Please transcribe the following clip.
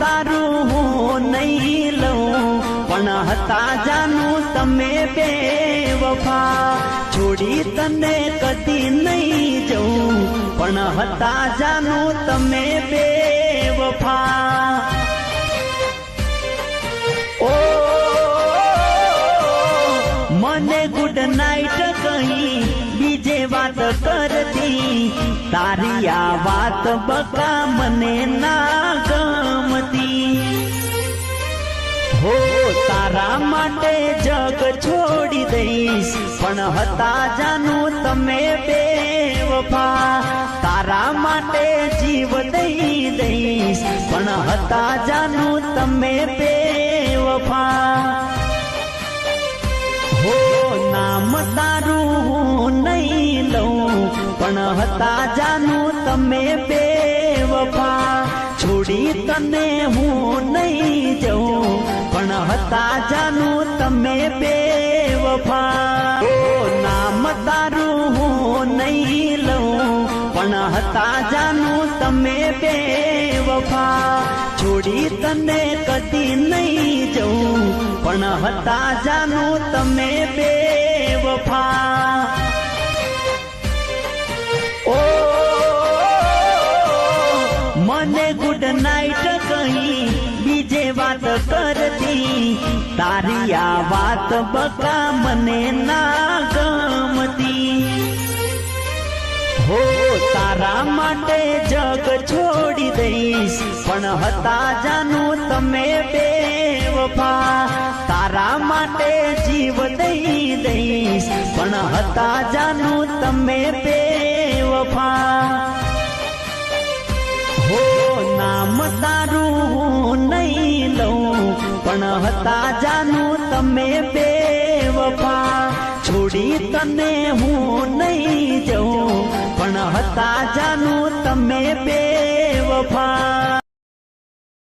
તારું હું નહીં લઉં પણ હતા જાનું તમે બે વફા છોડી તને કદી નહીં જઉં પણ હતા જાનું તમે બે વફા ઓ મને ગુડ નાઈટ કહી બીજે વાત કરતી તારી આ વાત બકા મને ના તારા માટે જગ છોડી દઈશ. પણ હતા જાનું તમે બે વફા. તારા માટે જીવ દઈ દઈશ. પણ હતા જાનું તમે બે વફા. હો નામ તારું હું નહીં લઉં. પણ હતા જાનું તમે બે વફા. છોડી તને હું હતા જાનું તમે બે વફા નામ તારું હું નહીં લઉં, પણ હતા જાનું તમે બે વફા છોડી તને કદી નહીં જઉં, પણ હતા જાનું તમે બે વફા મને ગુડ નાઈટ કહી, બીજે વાત કરતી. તારી આ વાત બકા મને ના ગમતી. હો, તારા માટે જગ છોડી દઈશ, પણ હતા જાનું તમે બે વફા. તારા માટે જીવ દઈ દઈશ, પણ હતા જાનું તમે બે વફા. હો નામ તારું નહીં લઉં, પણ હતા જાનું તમે બે વફા છોડી તને હું નહીં જઉં, પણ હતા જાનું તમે બે વફા